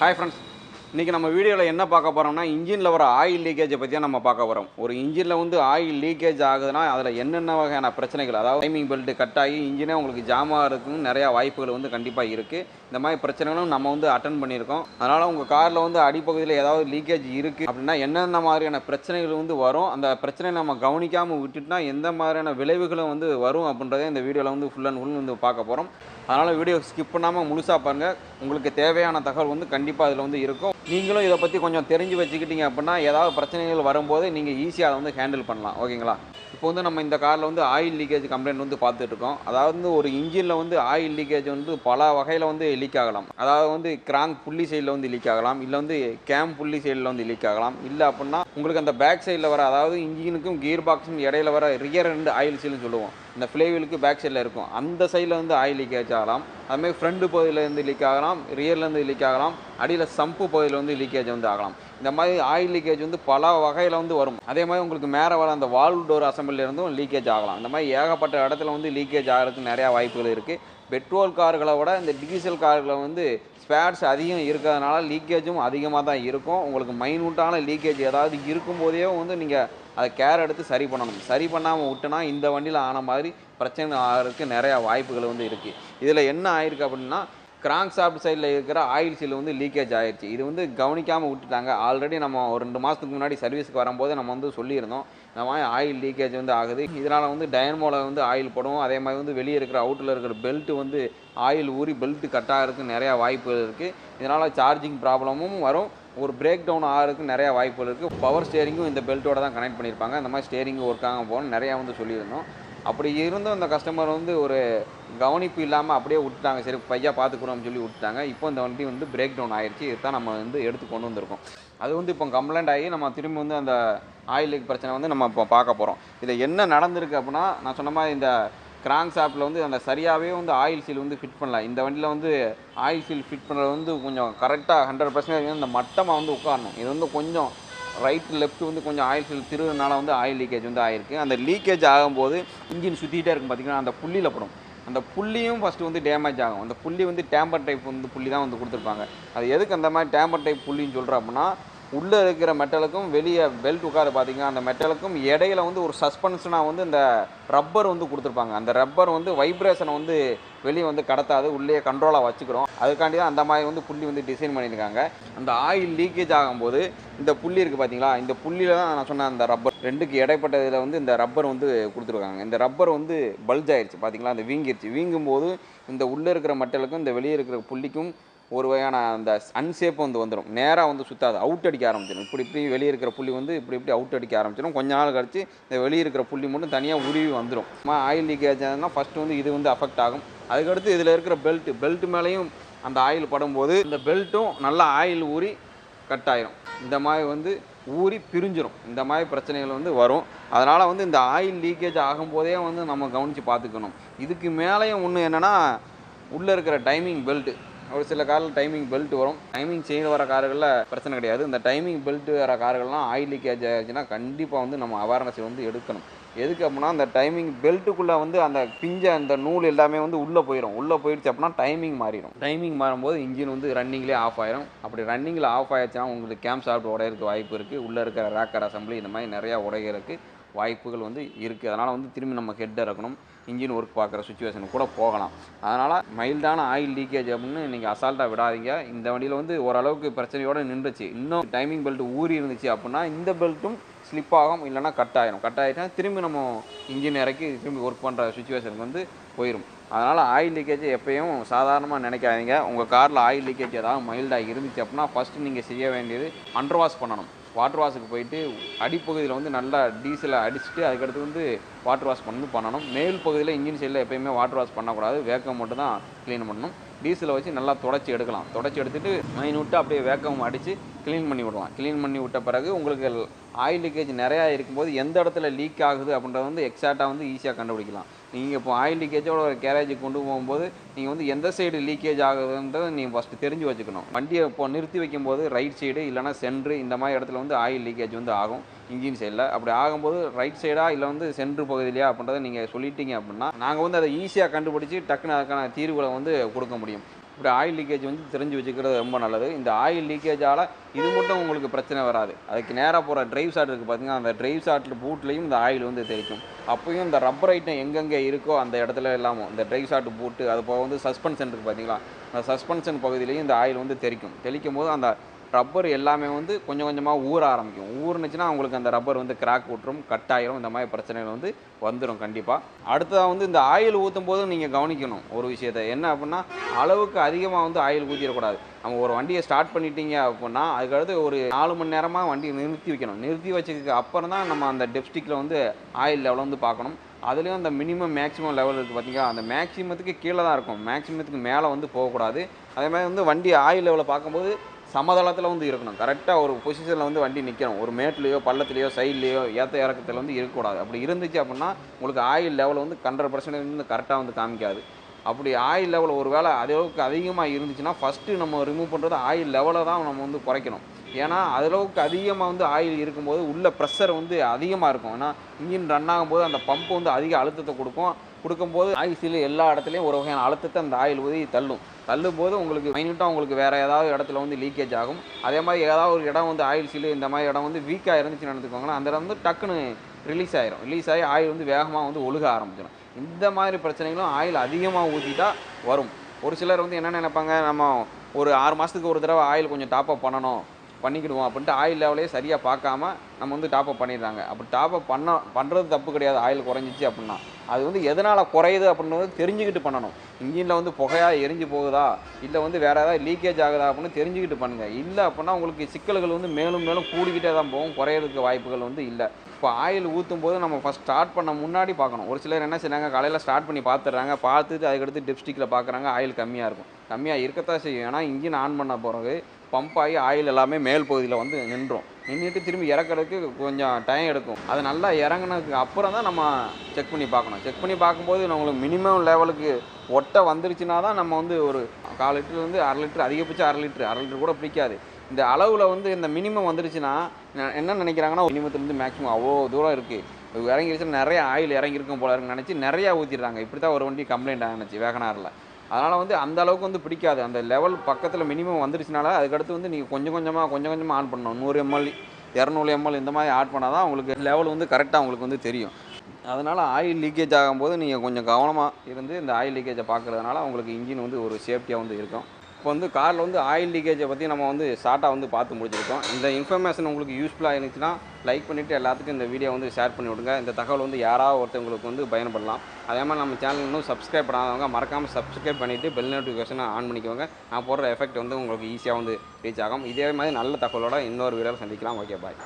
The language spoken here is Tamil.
ஹாய் ஃப்ரெண்ட்ஸ் இன்றைக்கி நம்ம வீடியோவில் என்ன பார்க்க போகிறோம்னா இன்ஜினில் வர ஆயில் லீக்கேஜை பற்றியாக நம்ம பார்க்க போகிறோம் ஒரு இன்ஜினில் வந்து ஆயில் லீக்கேஜ் ஆகுதுன்னா அதில் என்னென்ன வகையான பிரச்சனைகள் அதாவது டைமிங் பெல்ட் கட் ஆகி இன்ஜினே உங்களுக்கு ஜாம் ஆகிறதுக்கு நிறையா வாய்ப்புகள் வந்து கண்டிப்பாக இருக்குது இந்த மாதிரி பிரச்சனைகளும் நம்ம வந்து அட்டன் பண்ணியிருக்கோம். அதனால் உங்கள் காரில் வந்து அடிப்பகுதியில் ஏதாவது லீக்கேஜ் இருக்குது அப்படின்னா என்னென்ன மாதிரியான பிரச்சனைகள் வந்து வரும் அந்த பிரச்சனையை நம்ம கவனிக்காமல் விட்டுட்டுனா எந்த மாதிரியான விளைவுகளும் வந்து வரும் அப்படின்றத இந்த வீடியோவில் வந்து ஃபுல் அண்ட் ஃபுல் வந்து பார்க்க போகிறோம் அதனால் வீடியோ ஸ்கிப் பண்ணாமல் முழுசாக பாருங்கள் உங்களுக்கு தேவையான தகவல் வந்து கண்டிப்பாக அதில் வந்து இருக்கும். நீங்களும் இதை பற்றி கொஞ்சம் தெரிஞ்சு வச்சுக்கிட்டீங்க அப்படின்னா ஏதாவது பிரச்சனைகள் வரும்போது நீங்கள் ஈஸியாக அதை வந்து ஹேண்டில் பண்ணலாம். ஓகேங்களா இப்போ வந்து நம்ம இந்த காரில் வந்து ஆயில் லீக்கேஜ் கம்ப்ளைண்ட் வந்து பார்த்துட்ருக்கோம் அதாவது வந்து ஒரு இன்ஜினில் வந்து ஆயில் லீக்கேஜ் வந்து பல வகையில் வந்து லீக் ஆகலாம். அதாவது வந்து கிராங்க் புள்ளி சைடில் வந்து லீக் ஆகலாம். இல்லை வந்து கேம் புள்ளி சைடில் வந்து லீக் ஆகலாம். இல்லை அப்படின்னா உங்களுக்கு அந்த பேக் சைடில் வர அதாவது இன்ஜினுக்கும் கியர் பாக்ஸும் இடையில வர ரியர் ரெண்டு ஆயில் சீல்னு சொல்லுவோம். இந்த ஃப்ளேவிலுக்கு பேக் சைடில் இருக்கும். அந்த சைடில் வந்து ஆயில் லீக்கேஜ் ஆகலாம். அதுமாதிரி ஃப்ரண்ட் பகுதியில் இருந்து லீக் ஆகலாம். ரியர்லேருந்து லீக் ஆகலாம். அடியில் சம்பு பகுதியில் வந்து லீக்கேஜ் வந்து ஆகலாம். இந்த மாதிரி ஆயில் லீக்கேஜ் வந்து பல வகையில் வந்து வரும். அதே மாதிரி உங்களுக்கு மேலே வர அந்த வால்வ் டோர் அசம்பிளிலேருந்தும் லீக்கேஜ் ஆகலாம். இந்த மாதிரி ஏகப்பட்ட இடத்துல வந்து லீக்கேஜ் ஆகிறதுக்கு நிறையா வாய்ப்புகள் இருக்குது பெட்ரோல் கார்களை விட இந்த டீசல் கார்களை வந்து ஸ்பேர்ஸ் அதிகம் இருக்கிறதுனால லீக்கேஜும் அதிகமாக தான் இருக்கும். உங்களுக்கு மைனூட்டான லீக்கேஜ் ஏதாவது இருக்கும்போதே வந்து நீங்கள் அதை கேர் எடுத்து சரி பண்ணணும். சரி பண்ணாமல் விட்டுனா இந்த வண்டியில் ஆன மாதிரி பிரச்சனை ஆகிறதுக்கு நிறையா வாய்ப்புகள் வந்து இருக்குது இதில் என்ன ஆயிருக்கு அப்படின்னா கிராங்க் சாப்ட் சைடில் இருக்கிற ஆயில் சீல் வந்து லீக்கேஜ் ஆயிடுச்சு இது வந்து கவனிக்காமல் விட்டுட்டாங்க. ஆல்ரெடி நம்ம ஒரு ரெண்டு மாதத்துக்கு முன்னாடி சர்வீஸ்க்கு வரும்போது நம்ம வந்து சொல்லியிருந்தோம். இந்த மாதிரி ஆயில் லீக்கேஜ் வந்து ஆகுது. இதனால் வந்து டயன்மோவில் வந்து ஆயில் படும் அதே மாதிரி வந்து வெளியே இருக்கிற அவுட்டில் இருக்கிற பெல்ட் வந்து ஆயில் ஊறி பெல்ட்டு கட் ஆகிறதுக்கு நிறையா வாய்ப்புகள் இருக்குது இதனால் சார்ஜிங் ப்ராப்ளமும் வரும். ஒரு பிரேக் டவுன் ஆகிறதுக்கு நிறையா வாய்ப்புகள் இருக்குது பவர் ஸ்டேரிங்கும் இந்த பெல்ட்டோட தான் கனெக்ட் பண்ணியிருப்பாங்க. இந்த மாதிரி ஸ்டேரிங் ஒர்க் ஆக போகணும் நிறையா வந்து சொல்லியிருந்தோம். அப்படி இருந்தும் அந்த கஸ்டமர் வந்து ஒரு கவனிப்பு இல்லாமல் அப்படியே விட்டுட்டாங்க. சரி பையா பார்த்துக்குறோம்னு சொல்லி விட்டுட்டாங்க. இப்போ இந்த வண்டி வந்து பிரேக் டவுன் ஆயிடுச்சு இதுதான் நம்ம வந்து எடுத்து கொண்டு வந்திருக்கோம். அது வந்து இப்போ கம்ப்ளைண்ட் ஆகி நம்ம திரும்பி வந்து அந்த ஆயில் லீக் பிரச்சனை வந்து நம்ம இப்போ பார்க்க போகிறோம் இதில் என்ன நடந்திருக்கு அப்படின்னா நான் சொன்ன மாதிரி இந்த கிராங்க் ஷாப்பில் வந்து அந்த சரியாகவே வந்து ஆயில் சீல் வந்து ஃபிட் பண்ணல. இந்த வண்டியில் வந்து ஆயில் சீல் ஃபிட் பண்ணுறது வந்து கொஞ்சம் கரெக்டாக ஹண்ட்ரட் பர்சன்டேஜ் இந்த மட்டமாக வந்து உட்காரணும். இது வந்து கொஞ்சம் ரைட் லெஃப்ட் வந்து கொஞ்சம் ஆயில் ஃபில் திருவுனால வந்து ஆயில் லீக்கேஜ் வந்து ஆயிருக்கு. அந்த லீக்கேஜ் ஆகும்போது இன்ஜின் சுற்றிட்டே இருக்கும் பார்த்தீங்கன்னா அந்த புள்ளியில் படும். அந்த புள்ளியும் ஃபஸ்ட்டு வந்து டேமேஜ் ஆகும். அந்த புள்ளி வந்து டேம்பர் டைப் வந்து புள்ளி தான் வந்து கொடுத்துருப்பாங்க. அது எதுக்கு அந்த மாதிரி டேம்பர் டைப் புள்ளின்னு சொல்கிறோம் அப்படின்னா உள்ளே இருக்கிற மெட்டலுக்கும் வெளியே பெல்ட் உட்கார பார்த்தீங்கன்னா அந்த மெட்டலுக்கும் இடையில வந்து ஒரு சஸ்பென்ஷனாக வந்து இந்த ரப்பர் வந்து கொடுத்துருப்பாங்க. அந்த ரப்பர் வந்து வைப்ரேஷனை வந்து வெளியே வந்து கடத்தாது உள்ளே கண்ட்ரோலாக வச்சுக்கிறோம். அதுக்காண்டி தான் அந்த மாதிரி வந்து புள்ளி வந்து டிசைன் பண்ணியிருக்காங்க. அந்த ஆயில் லீக்கேஜ் ஆகும்போது இந்த புள்ளி இருக்குது பார்த்தீங்களா இந்த புள்ளியில் தான் நான் சொன்ன அந்த ரப்பர் ரெண்டுக்கு இடைப்பட்ட இதில் வந்து இந்த ரப்பர் வந்து கொடுத்துருக்காங்க. இந்த ரப்பர் வந்து பல்ஜ் ஆயிடுச்சு பார்த்தீங்களா அந்த வீங்கிருச்சு. வீங்கும் போது இந்த உள்ளே இருக்கிற மெட்டலுக்கும் இந்த வெளியே இருக்கிற புள்ளிக்கும் ஒரு வகையான அந்த அன்சேப் வந்து வந்துடும் நேராக வந்து சுற்றாது அவுட் அடிக்க ஆரம்பிச்சிடும் இப்படி இப்படி வெளியே இருக்கிற புள்ளி வந்து இப்படி இப்படி அவுட் அடிக்க ஆரம்பிச்சிடும் கொஞ்ச நாள் கழிச்சு இந்த வெளியே இருக்கிற புள்ளி மட்டும் தனியாக உருவி வந்துடும் ஆயில் லீக்கேஜ் ஆகுதுன்னா ஃபஸ்ட்டு வந்து இது வந்து அஃபெக்ட் ஆகும். அதுக்கடுத்து இதில் இருக்கிற பெல்ட் பெல்ட் மேலேயும் அந்த ஆயில் படும்போது இந்த பெல்ட்டும் நல்லா ஆயில் ஊறி கட் ஆயிரும். இந்த மாதிரி வந்து ஊறி பிரிஞ்சிடும் இந்த மாதிரி பிரச்சனைகள் வந்து வரும். அதனால் வந்து இந்த ஆயில் லீக்கேஜ் ஆகும்போதே வந்து நம்ம கவனித்து பார்த்துக்கணும். இதுக்கு மேலேயும் ஒன்று என்னென்னா உள்ளே இருக்கிற டைமிங் பெல்ட்டு ஒரு சில காரில் டைமிங் பெல்ட் வரும். டைமிங் செயின் வர கார்களில் பிரச்சனை கிடையாது. இந்த டைமிங் பெல்ட் வர கார்கள்லாம் ஆயில் லீக்கேஜ் ஆச்சுன்னா கண்டிப்பாக வந்து நம்ம அவேர்னஸ் வந்து எடுக்கணும். எதுக்கு அப்படின்னா அந்த டைமிங் பெல்ட்டுக்குள்ளே வந்து அந்த பிஞ்ச அந்த நூல் எல்லாமே வந்து உள்ளே போயிடும் உள்ளே போயிடுச்சு அப்படின்னா டைமிங் மாறிடும். டைமிங் மாறும்போது இன்ஜின் வந்து ரன்னிங்லேயே ஆஃப் ஆயிரும். அப்படி ரன்னிங்கில் ஆஃப் ஆயிடுச்சுன்னா உங்களுக்கு கேம் சாஃப்ட் உடையிறதுக்கு வாய்ப்பு இருக்குது உள்ளே இருக்கிற ரேக்கர் அசம்பிளி இந்த மாதிரி நிறையா உடைகிறதுக்கு வாய்ப்புகள் வந்து இருக்குது அதனால் வந்து திரும்பி நம்ம ஹெட் இறக்கணும். இன்ஜின் ஒர்க் பார்க்குற சுச்சுவேஷனுக்கு கூட போகலாம். அதனால் மைல்டான ஆயில் லீக்கேஜ் அப்படின்னு நீங்கள் அசால்ட்டாக விடாதீங்க. இந்த வண்டியில் வந்து ஓரளவுக்கு பிரச்சனையோடு நின்றுச்சு. இன்னும் டைமிங் பெல்ட் ஊறி இருந்துச்சு அப்படின்னா இந்த பெல்ட்டும் ஸ்லிப் ஆகும் இல்லைனா கட் ஆகிடும் கட் ஆகிட்டா திரும்பி நம்ம இன்ஜின் இறக்கி திரும்பி ஒர்க் பண்ணுற சுச்சுவேஷனுக்கு வந்து போயிடும் அதனால் ஆயில் லீக்கேஜ் எப்பயும் சாதாரணமாக நினைக்காதீங்க. உங்கள் காரில் ஆயில் லீக்கேஜ் ஏதாவது மைல்டாக இருந்துச்சு அப்படின்னா ஃபஸ்ட்டு நீங்கள் செய்ய வேண்டியது அண்டர் வாஷ் பண்ணணும். வாட்டர் வாஷுக்கு போயிட்டு அடிப்பகுதியில் வந்து நல்லா டீசலை அடிச்சுட்டு அதுக்கடுத்து வந்து வாட்டர் வாஷ் பண்ணி பண்ணணும். மேல் பகுதியில் இன்ஜின் சைடில் எப்பயுமே வாட்டர் வாஷ் பண்ணக்கூடாது. வேக்கம் மட்டும் தான் க்ளீன் பண்ணணும். டீசலை வச்சு நல்லா தொடச்சி எடுக்கலாம். தொடச்சி எடுத்துட்டு மைன் விட்டு அப்படியே வேக்கம் அடித்து க்ளீன் பண்ணி விடலாம். க்ளீன் பண்ணி விட்ட பிறகு உங்களுக்கு ஆயில் லீக்கேஜ் நிறையா இருக்கும்போது எந்த இடத்துல லீக் ஆகுது அப்படின்றத வந்து எக்ஸாக்டாக வந்து ஈஸியாக கண்டுபிடிக்கலாம். நீங்கள் இப்போ ஆயில் லீக்கேஜோட ஒரு கேரேஜுக்கு கொண்டு போகும்போது நீங்கள் வந்து எந்த சைடு லீக்கேஜ் ஆகுதுன்றதை நீங்கள் ஃபஸ்ட்டு தெரிஞ்சு வச்சுக்கணும். வண்டியை இப்போ நிறுத்தி வைக்கும்போது ரைட் சைடு இல்லைனா சென்ட்ரு இந்த மாதிரி இடத்துல வந்து ஆயில் லீக்கேஜ் வந்து ஆகும். இன்ஜின் சைடில் அப்படி ஆகும்போது ரைட் சைடாக இல்லை வந்து சென்ட்ரு பகுதியிலையா அப்படின்றத நீங்கள் சொல்லிட்டீங்க அப்படின்னா நாங்கள் வந்து அதை ஈஸியாக கண்டுபிடிச்சி டக்குன்னு அதுக்கான தீர்வுகளை வந்து கொடுக்க முடியும். இப்படி ஆயில் லீக்கேஜ் வந்து தெரிஞ்சு வச்சுக்கிறது ரொம்ப நல்லது. இந்த ஆயில் லீக்கேஜால் இது மட்டும் உங்களுக்கு பிரச்சனை வராது. அதுக்கு நேராக போகிற ட்ரைவ் ஷாட் இருக்குது பார்த்தீங்கன்னா அந்த ட்ரைவ் ஷாட்டில் பூட்லேயும் இந்த ஆயில் வந்து தெரிக்கும் அப்போயும் இந்த ரப்பர் ஐட்டம் எங்கெங்கே இருக்கோ அந்த இடத்துல எல்லாமும் இந்த ட்ரைவ் ஷாட் பூட்டு அது போக வந்து சஸ்பென்ஷன் இருக்குது பார்த்தீங்களா அந்த சஸ்பென்ஷன் பகுதியிலையும் இந்த ஆயில் வந்து தெரிக்கும் தெளிக்கும். போது அந்த ரப்பர் எல்லாமே வந்து கொஞ்சம் கொஞ்சமாக ஊற ஆரம்பிக்கும். ஊறுனுச்சுன்னா அவங்களுக்கு அந்த ரப்பர் வந்து கிராக் விட்டுரும் கட் ஆயிரும். இந்த மாதிரி பிரச்சனைகள் வந்து வந்துடும் கண்டிப்பாக அடுத்ததாக வந்து இந்த ஆயில் ஊற்றும் போது நீங்கள் கவனிக்கணும் ஒரு விஷயத்தை. என்ன அப்படின்னா அளவுக்கு அதிகமாக வந்து ஆயில் ஊற்றிடக்கூடாது நம்ம ஒரு வண்டியை ஸ்டார்ட் பண்ணிட்டீங்க அப்படின்னா அதுக்கடுத்து ஒரு நாலு மணி நேரமாக வண்டியை நிறுத்தி வைக்கணும். நிறுத்தி வச்சதுக்கு அப்புறம் தான் நம்ம அந்த டெப்ஸ்டிக்கில் வந்து ஆயில் லெவலில் வந்து பார்க்கணும். அதுலேயும் அந்த மினிமம் மேக்ஸிமம் லெவல் இருக்குது பார்த்தீங்களா அந்த மேக்ஸிமத்துக்கு கீழே தான் இருக்கும். மேக்ஸிமத்துக்கு மேலே வந்து போகக்கூடாது. அதே மாதிரி வந்து வண்டி ஆயில் லெவலை பார்க்கும்போது சமதளத்தில் வந்து இருக்கணும். கரெக்டாக ஒரு பொசிஷனில் வந்து வண்டி நிற்கணும் ஒரு மேட்லேயோ பள்ளத்துலேயோ சைட்லேயோ ஏற்ற இறக்கத்தில் வந்து இருக்கக்கூடாது. அப்படி இருந்துச்சு அப்படின்னா உங்களுக்கு ஆயில் லெவல் வந்து ஹண்ட்ரட் பர்சன்டேஜ் வந்து கரெக்டாக வந்து காமிக்காது. அப்படி ஆயில் லெவல் ஒரு வேளை அளவுக்கு அதிகமாக இருந்துச்சுன்னா ஃபஸ்ட்டு நம்ம ரிமூவ் பண்ணுறது ஆயில் லெவலை தான் நம்ம வந்து குறைக்கணும். ஏன்னா அளவுக்கு அதிகமாக வந்து ஆயில் இருக்கும்போது உள்ள ப்ரெஷர் வந்து அதிகமாக இருக்கும். ஏன்னா இன்ஜின் ரன் ஆகும்போது அந்த பம்ப் வந்து அதிக அழுத்தத்தை கொடுக்கும். கொடுக்கும்போது ஆயில் எல்லா இடத்துலையும் ஒரு வகையான அழுத்தத்தை அந்த ஆயில் ஊதி தள்ளும். தள்ளும்போது உங்களுக்கு மைன்யூட்டாக உங்களுக்கு வேறு ஏதாவது இடத்துல வந்து லீக்கேஜ் ஆகும். அதே மாதிரி ஏதாவது ஒரு இடம் வந்து ஆயில் சீல் இந்த மாதிரி இடம் வந்து வீக்காக இருந்துச்சுன்னு எடுத்துக்கோங்களேன் அந்த இடம் வந்து டக்குன்னு ரிலீஸ் ஆயிரும். ரிலீஸ் ஆகி ஆயில் வந்து வேகமாக வந்து ஒழுக ஆரம்பிச்சிடும் இந்த மாதிரி பிரச்சனைகளும் ஆயில் அதிகமாக ஊற்றிட்டா வரும். ஒரு சிலர் வந்து என்ன நினைப்பாங்க நம்ம ஒரு ஆறு மாதத்துக்கு ஒரு தடவை ஆயில் கொஞ்சம் டாப்அப் பண்ணணும். பண்ணிக்கிடுவோம் அப்படின்ட்டு ஆயில் லெவலையே சரியாக பார்க்காம நம்ம வந்து டாப்அப் பண்ணிடுறாங்க. அப்படி டாப்அப் பண்ண பண்ணுறது தப்பு கிடையாது. ஆயில் குறைஞ்சிச்சு அப்படின்னா. அது வந்து எதனால் குறையுது அப்படின்றது தெரிஞ்சுக்கிட்டு பண்ணணும். இன்ஜினில் வந்து புகையாக எரிஞ்சு போகுதா? இல்லை வந்து வேறு ஏதாவது லீக்கேஜ் ஆகுதா அப்படின்னு தெரிஞ்சுக்கிட்டு பண்ணுங்கள் இல்லை அப்படின்னா உங்களுக்கு சிக்கல்கள் வந்து மேலும் மேலும் கூடிக்கிட்டே தான் போகும். குறையிறதுக்கு வாய்ப்புகள் வந்து இல்லை. இப்போ ஆயில் ஊற்றும் போது நம்ம ஃபஸ்ட் ஸ்டார்ட் பண்ண முன்னாடி பார்க்கணும். ஒரு சிலர் என்ன செய்கிறாங்க காலையில் ஸ்டார்ட் பண்ணி பார்த்துடுறாங்க. பார்த்துட்டு அதுக்கடுத்து டிப்ஸ்டிக்கில் பார்க்குறாங்க. ஆயில் கம்மியாக இருக்கும். கம்மியாக இருக்கத்தான் செய்யும். ஏன்னா இன்ஜின் ஆன் பண்ண பிறகு பம்ப் ஆகி ஆயில் எல்லாமே மேல் பகுதியில் வந்து நின்றோம். நின்றுட்டு திரும்பி இறக்கிறதுக்கு கொஞ்சம் டைம் எடுக்கும். அது நல்லா இறங்குனதுக்கு அப்புறம் தான் நம்ம செக் பண்ணி பார்க்கணும். செக் பண்ணி பார்க்கும்போது நம்மளுக்கு மினிமம் லெவலுக்கு ஒட்டை வந்துருச்சுன்னா தான் நம்ம வந்து ஒரு கால் லிட்டர் வந்து அரை லிட்டர் அதிகபட்சம் அரை லிட்டர் அரை லிட்டர் கூட பிடிக்காது. இந்த அளவில் வந்து இந்த மினிமம் வந்துருச்சுன்னா என்ன நினைக்கிறாங்கன்னா மினிமத்துலேருந்து மேக்ஸிமம் அவ்வளோ தூரம் இருக்குது இறங்கிருச்சுன்னா நிறைய ஆயில் இறங்கியிருக்கும் போல இருக்குன்னு நினச்சி நிறையா ஊற்றிடுறாங்க இப்படி தான் ஒரு வண்டி கம்ப்ளைண்ட் ஆகினுச்சு வேகனாரில். அதனால் வந்து அந்த அளவுக்கு வந்து பிடிக்காது. அந்த லெவல் பக்கத்தில் மினிமம் வந்துருச்சுனால அதுக்கடுத்து வந்து நீங்கள் கொஞ்சம் கொஞ்சமாக கொஞ்சம் கொஞ்சமாக ஆன் பண்ணணும். நூறு எம்எல் இரநூறு எம்எல் இந்த மாதிரி ஆட் பண்ணால் தான் உங்களுக்கு லெவல் வந்து கரெக்டாக உங்களுக்கு வந்து தெரியும். அதனால் ஆயில் லீக்கேஜ் ஆகும்போது நீங்கள் கொஞ்சம் கவனமாக இருந்து இந்த ஆயில் லீக்கேஜை பார்க்குறதுனால உங்களுக்கு இன்ஜின் வந்து ஒரு சேஃப்டியாக வந்து இருக்கும். இப்போ வந்து காரில் வந்து ஆயில் லீக்கேஜை பற்றி நம்ம வந்து ஷார்ட்டாக வந்து பார்த்து முடிச்சிருக்கோம். இந்த இன்ஃபர்மேஷன் உங்களுக்கு யூஸ்ஃபுல்லாக இருந்துச்சுன்னா லைக் பண்ணிவிட்டு எல்லாத்துக்கும் இந்த வீடியோ வந்து ஷேர் பண்ணி விடுங்க. இந்த தகவல் வந்து யாராவது ஒருத்தவங்களுக்கு வந்து பயன்படலாம். அதே மாதிரி நம்ம சேனல் இன்னும் சப்ஸ்கிரைப் பண்ணாதவங்க மறக்காமல் சப்ஸ்கிரைப் பண்ணிவிட்டு பெல் நோட்டிஃபிகேஷனை ஆன் பண்ணிக்கோங்க. நான் போடுற எஃபெக்ட் வந்து உங்களுக்கு ஈஸியாக வந்து ரீச் ஆகும். இதே மாதிரி நல்ல தகவலோட இன்னொரு வீடியோவில் சந்திக்கலாம். Okay bye